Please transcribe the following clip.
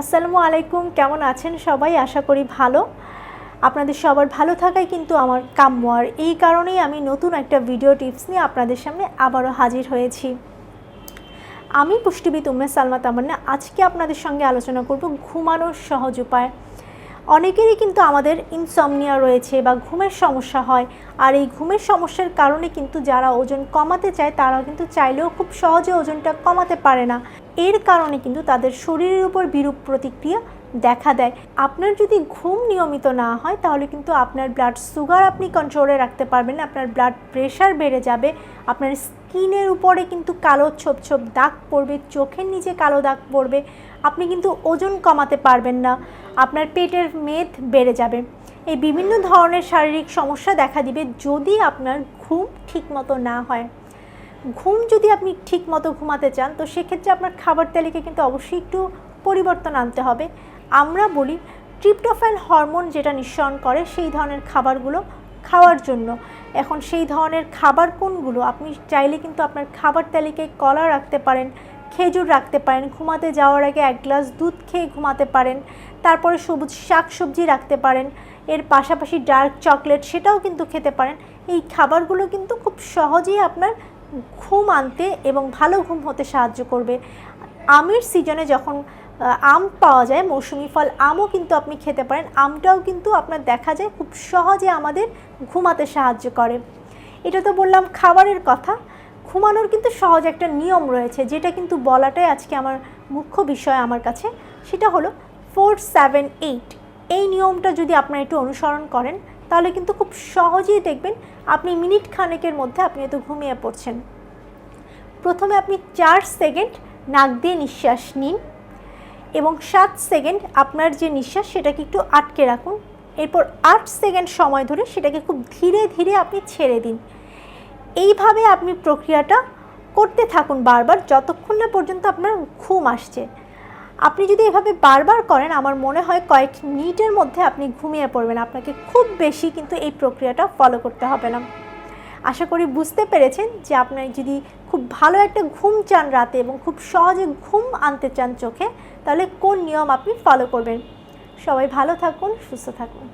আসসালামু আলাইকুম, কেমন আছেন সবাই? আশা করি ভালো। আপনাদের সবার ভালো থাকাই কিন্তু আমার কাম্য। আর এই কারণেই আমি নতুন একটা ভিডিও টিপস নিয়ে আপনাদের সামনে আবারও হাজির হয়েছি। আমি পুষ্টিবিদ উম্মে সালমা তামান্না, আজকে আপনাদের সঙ্গে আলোচনা করব ঘুমানোর সহজ উপায়। অনেকেরই কিন্তু আমাদের ইনসমনিয়া রয়েছে বা ঘুমের সমস্যা হয়। আর এই ঘুমের সমস্যার কারণে কিন্তু যারা ওজন কমাতে চায় তারা কিন্তু চাইলেও খুব সহজে ওজনটা কমাতে পারে না। এর কারণে কিন্তু তাদের শরীরের উপর বিরূপ প্রতিক্রিয়া দেখা দেয়। আপনার যদি ঘুম নিয়মিত না হয়, তাহলে কিন্তু আপনার ব্লাড সুগার আপনি কন্ট্রোলে রাখতে পারবেন আপনার ব্লাড প্রেশার বেড়ে যাবে, আপনার স্কিনের উপরে কিন্তু কালো ছোপ ছোপ দাগ পড়বে, চোখের নিচে কালো দাগ পড়বে। আপনি কিন্তু ওজন কমাতে পারবেন না, আপনার পেটের মেদ বেড়ে যাবে। এই বিভিন্ন ধরনের শারীরিক সমস্যা দেখা দিবে যদি আপনার ঘুম ঠিকমতো না হয়। ঘুম যদি আপনি ঠিক মতো ঘুমাতে চান, তো সেক্ষেত্রে আপনার খাবার তালিকা কিন্তু অবশ্যই একটু পরিবর্তন আনতে হবে। আমরা বলি, ট্রিপ্টোফ্যান হরমোন যেটা নিঃসরণ করে, সেই ধরনের খাবারগুলো খাওয়ার জন্য। এখন সেই ধরনের খাবার কোনগুলো? আপনি চাইলে কিন্তু আপনার খাবার তালিকায় কলা রাখতে পারেন, খেজুর রাখতে পারেন, ঘুমাতে যাওয়ার আগে এক গ্লাস দুধ খেয়ে ঘুমাতে পারেন, তারপরে সবুজ শাক সবজি রাখতে পারেন, এর পাশাপাশি ডার্ক চকলেট সেটাও কিন্তু খেতে পারেন। এই খাবারগুলো কিন্তু খুব সহজেই আপনার ঘুম আনতে এবং ভালো ঘুম হতে সাহায্য করবে। আমের সিজনে যখন আম পাওয়া যায়, মৌসুমি ফল আমও কিন্তু আপনি খেতে পারেন। আমটাও কিন্তু আপনার দেখা যায় খুব সহজে আমাদের ঘুমাতে সাহায্য করে। এটা তো বললাম খাবারের কথা। ঘুমানোর কিন্তু সহজ একটা নিয়ম রয়েছে, যেটা কিন্তু বলাটাই আজকে আমার মুখ্য বিষয় আমার কাছে। সেটা হলো ফোর সেভেন এইট এই নিয়মটা যদি আপনারা একটু অনুসরণ করেন, তাহলে কিন্তু খুব সহজেই দেখবেন আপনি মিনিট খানেকের মধ্যে আপনি হয়তো ঘুমিয়ে পড়ছেন। প্রথমে আপনি চার সেকেন্ড নাক দিয়ে নিঃশ্বাস নিন। এবং সাত সেকেন্ড আপনার যে নিঃশ্বাস সেটাকে একটু আটকে রাখুন। এরপর আট সেকেন্ড সময় ধরে সেটাকে খুব ধীরে ধীরে আপনি ছেড়ে দিন। এইভাবে আপনি প্রক্রিয়াটা করতে থাকুন বারবার যতক্ষণ না পর্যন্ত আপনার ঘুম আসছে। আপনি যদি এভাবে বারবার করেন, আমার মনে হয় কয়েক মিনিটের মধ্যে আপনি ঘুমিয়ে পড়বেন। আপনাকে খুব বেশি কিন্তু এই প্রক্রিয়াটা ফলো করতে হবে না। আশা করি বুঝতে পেরেছেন যে আপনার যদি খুব ভালো একটা ঘুম চান রাতে এবং খুব সহজে ঘুম আনতে চান চোখে, তাহলে কোন নিয়ম আপনি ফলো করবেন? সবাই ভালো থাকুন, সুস্থ থাকুন।